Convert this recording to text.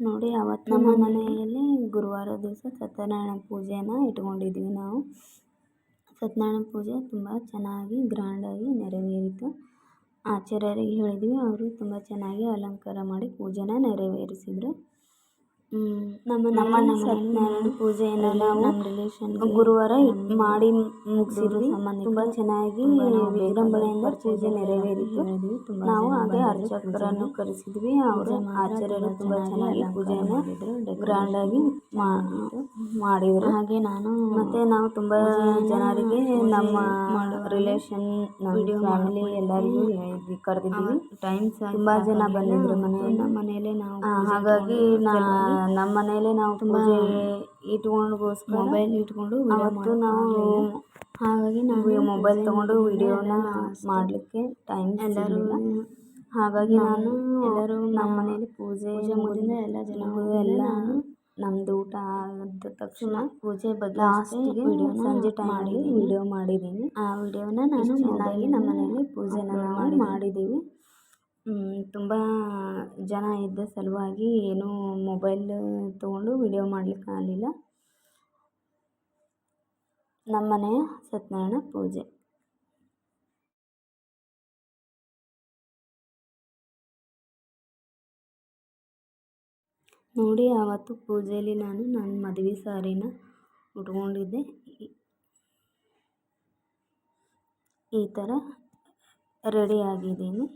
ನೋಡಿ ಅವತ್ತು ನಮ್ಮ ಮನೆಯಲ್ಲಿ ಗುರುವಾರ ದಿವಸ ಸತ್ಯನಾರಾಯಣ ಪೂಜೆನ ಇಟ್ಕೊಂಡಿದ್ವಿ ನಾವು. ಸತ್ಯನಾರಾಯಣ ಪೂಜೆ ತುಂಬ ಚೆನ್ನಾಗಿ ಗ್ರ್ಯಾಂಡಾಗಿ ನೆರವೇರಿತು. ಆಚಾರ್ಯರಿಗೆ ಹೇಳಿದ್ವಿ ಅವರು ತುಂಬ ಚೆನ್ನಾಗಿ ಅಲಂಕಾರ ಮಾಡಿ ಪೂಜೆನ ನೆರವೇರಿಸಿದರು. ನಮ್ಮ ನಮ್ಮ ಸತ್ಯನಾರಾಯಣ ಪೂಜೆಯನ್ನು ನಾವು ನಮ್ಮ ರಿಲೇಷನ್ ಗುರುವಾರ ಮಾಡಿ ಮುಗಿಸಿದ್ವಿ. ತುಂಬ ಚೆನ್ನಾಗಿ ವಿಜೃಂಭಣೆಯಿಂದ ಪೂಜೆ ನೆರವೇರಿತು. ನಾವು ಹಾಗೆ ಅರ್ಚಕರನ್ನು ಕರೆಸಿದ್ವಿ. ಅವರು ಆಚಾರ್ಯರು ತುಂಬ ಚೆನ್ನಾಗಿ ಪೂಜೆಯನ್ನು ಗ್ರ್ಯಾಂಡಾಗಿ ಮಾಡಿದರು. ಹಾಗೆ ನಾನು ಮತ್ತು ನಾವು ತುಂಬ ಜನರಿಗೆ ನಮ್ಮ ರಿಲೇಷನ್ ನಮ್ಮ ಫ್ಯಾಮಿಲಿ ಎಲ್ಲರಿಗೂ ಹೇಳಿದ್ವಿ ಕರೆದಿದ್ವಿ ಟೈಮ್ಸ್ ತುಂಬ ಜನ ಬಂದಿದ್ದರು ಮನೆಯಲ್ಲಿ. ನಮ್ಮ ಮನೆಯಲ್ಲೇ ನಾವು ಹಾಗಾಗಿ ನಾ ನಮ್ಮ ಮನೆಯಲ್ಲೇ ನಾವು ತುಂಬ ಇಟ್ಕೊಂಡ್ಗೋಸ್ಕರ ಮೊಬೈಲ್ ಇಟ್ಕೊಂಡು ಅವತ್ತು ನಾವು ಹಾಗಾಗಿ ನಾವು ಮೊಬೈಲ್ ತೊಗೊಂಡು ವಿಡಿಯೋನ ಮಾಡಲಿಕ್ಕೆ ಟೈಮ್ ಎಲ್ಲರೂ ಹಾಗಾಗಿ ನಾನು ಎಲ್ಲರೂ ನಮ್ಮ ಮನೆಯಲ್ಲಿ ಪೂಜೆ ಮುಗಿದ ಎಲ್ಲ ಜನಗಳು ಎಲ್ಲ ನಮ್ಮದು ಊಟ ಆದ ತಕ್ಷಣ ಪೂಜೆ ಬಗ್ಗೆ ಲಾಸ್ಟಿಗೆ ವಿಡಿಯೋ ಸಂಜೆ ಟೈಮ್ ಮಾಡಿ ವಿಡಿಯೋ ಮಾಡಿದ್ದೀನಿ. ಆ ವಿಡಿಯೋನ ನಾನು ಚೆನ್ನಾಗಿ ನಮ್ಮ ಮನೆಯಲ್ಲಿ ಪೂಜೆನ ಮಾಡಿ ಮಾಡಿದ್ದೀವಿ. ತುಂಬ ಜನ ಇದ್ದ ಸಲುವಾಗಿ ಏನೂ ಮೊಬೈಲ್ ತೊಗೊಂಡು ವಿಡಿಯೋ ಮಾಡ್ಲಿಕ್ಕೆ ಆಗಲಿಲ್ಲ. ನಮ್ಮನೆಯ ಸತ್ಯನಾರಾಯಣ ಪೂಜೆ. ನೋಡಿ ಆವತ್ತು ಪೂಜೆಯಲ್ಲಿ ನಾನು ನನ್ನ ಮದುವೆ ಸಾರಿನ ಉಟ್ಕೊಂಡಿದ್ದೆ. ಈ ಥರ ರೆಡಿ ಆಗಿದ್ದೀನಿ.